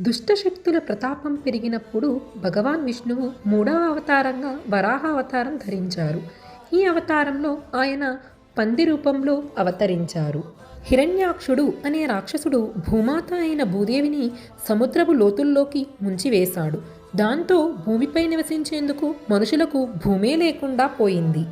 దుష్టశక్తుల ప్రతాపం పెరిగినప్పుడు భగవాన్ విష్ణువు మూడవ అవతారంగా వరాహ అవతారం ధరించారు. ఈ అవతారంలో ఆయన పంది రూపంలో అవతరించారు. హిరణ్యాక్షుడు అనే రాక్షసుడు భూమాత అయిన భూదేవిని సముద్రపు లోతుల్లోకి ముంచివేశాడు. దాంతో భూమిపై నివసించేందుకు మనుషులకు భూమే లేకుండా పోయింది.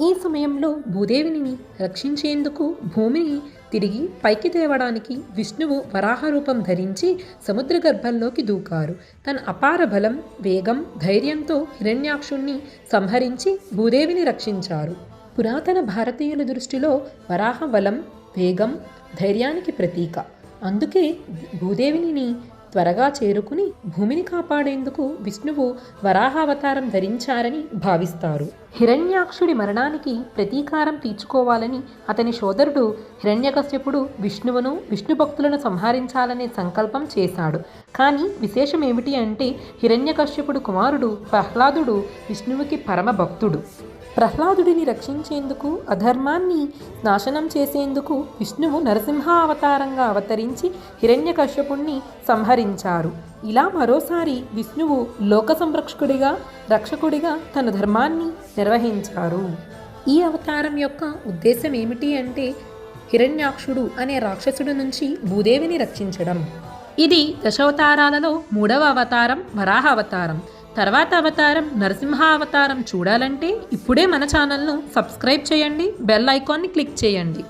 ఈ సమయంలో భూదేవిని రక్షించేందుకు భూమిని తిరిగి పైకి తేవడానికి విష్ణువు వరాహ రూపం ధరించి సముద్ర గర్భంలోకి దూకారు. తన అపార బలం వేగం ధైర్యంతో హిరణ్యాక్షుణ్ణి సంహరించి భూదేవిని రక్షించారు. పురాతన భారతీయుల దృష్టిలో వరాహ బలం వేగం ధైర్యానికి ప్రతీక. అందుకే భూదేవిని త్వరగా చేరుకుని భూమిని కాపాడేందుకు విష్ణువు వరాహావతారం ధరించారని భావిస్తారు. హిరణ్యాక్షుడి మరణానికి ప్రతీకారం తీర్చుకోవాలని అతని సోదరుడు హిరణ్యకశ్యపుడు విష్ణువును విష్ణు భక్తులను సంహరించాలనే సంకల్పం చేశాడు. కానీ విశేషం ఏమిటి అంటే హిరణ్యకశ్యపుడు కుమారుడు ప్రహ్లాదుడు విష్ణువుకి పరమ భక్తుడు. ప్రహ్లాదుడిని రక్షించేందుకు అధర్మాన్ని నాశనం చేసేందుకు విష్ణువు నరసింహ అవతారంగా అవతరించి హిరణ్యకశ్యపుణ్ణి సంహరించారు. ఇలా మరోసారి విష్ణువు లోక సంరక్షకుడిగా రక్షకుడిగా తన ధర్మాన్ని నిర్వహించారు. ఈ అవతారం యొక్క ఉద్దేశం ఏమిటి అంటే హిరణ్యాక్షుడు అనే రాక్షసుడు నుంచి భూదేవిని రక్షించడం. ఇది దశావతారాలలో మూడవ అవతారం వరాహ అవతారం. తర్వాత అవతారం నరసింహ అవతారం చూడాలంటే ఇప్పుడే మన ఛానల్ను సబ్స్క్రైబ్ చేయండి బెల్ ఐకాన్ని క్లిక్ చేయండి.